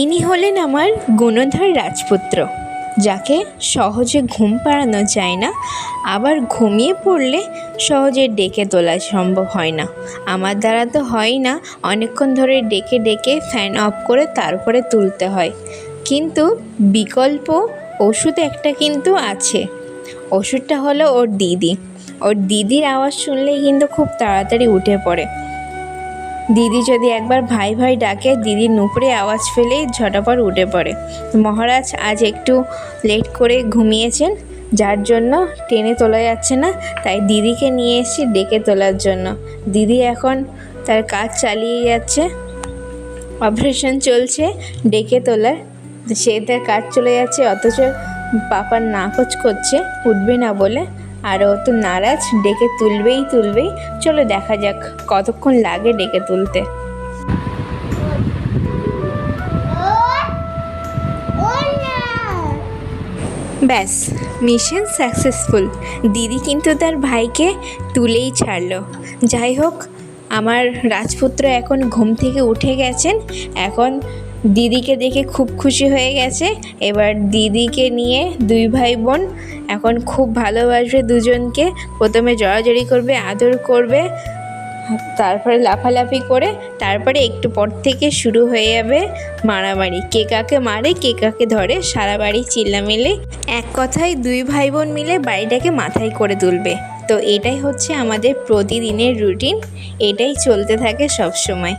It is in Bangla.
ইনি হলেন আমার গুণধর রাজপুত্র, যাকে সহজে ঘুম পাড়ানো যায় না, আবার ঘুমিয়ে পড়লে সহজে ডেকে তোলা সম্ভব হয় না। আমার দ্বারা তো হয় না অনেকক্ষণ ধরে ডেকে ডেকে ফ্যান অফ করে তারপরে তুলতে হয়। কিন্তু বিকল্প ওষুধ একটা কিন্তু আছে। ওষুধটা হলো ওর দিদি। ওর দিদির আওয়াজ শুনলেই কিন্তু খুব তাড়াতাড়ি উঠে পড়ে। দিদি যদি একবার ভাই ভাই ডাকে, দিদির নুপুরে আওয়াজ ফেলেই ঝটাপট উঠে পড়ে। মহারাজ আজ একটু লেট করে ঘুমিয়েছেন, যার জন্য টেনে তোলা যাচ্ছে না, তাই দিদিকে নিয়ে এসেছি ডেকে তোলার জন্য। দিদি এখন তার কাজ চালিয়ে যাচ্ছে। অপারেশন চলছে ডেকে তোলার। সে তার কাজ চলে যাচ্ছে, অথচ পাপার নাকচ করছে, উঠবে না বলে। আর ও তো নারাজ, ডেকে তুলবেই তুলবেই। চলো দেখা যাক কতক্ষণ লাগে ডেকে তুলতে। ব্যাস, মিশন সাকসেসফুল। দিদি কিন্তু তার ভাইকে তুলেই ছাড়লো। যাই হোক, আমার রাজপুত্র এখন ঘুম থেকে উঠে গেছেন। এখন দিদিকে দেখে খুব খুশি হয়ে গেছে। এবার দিদিকে নিয়ে দুই ভাই বোন এখন খুব ভালোবাসবে দুজনকে। প্রথমে জড়াজড়ি করবে, আদর করবে, তারপরে লাফালাফি করে, তারপরে একটু পর থেকে শুরু হয়ে যাবে মারামারি। কে কাকে মারে, কে কাকে ধরে, সারা বাড়ি চিল্লামিল্লি। এক কথায় দুই ভাই বোন মিলে বাড়িটাকে মাথায় করে তুলবে। তো এটাই হচ্ছে আমাদের প্রতিদিনের রুটিন। এটাই চলতে থাকে সব সময়।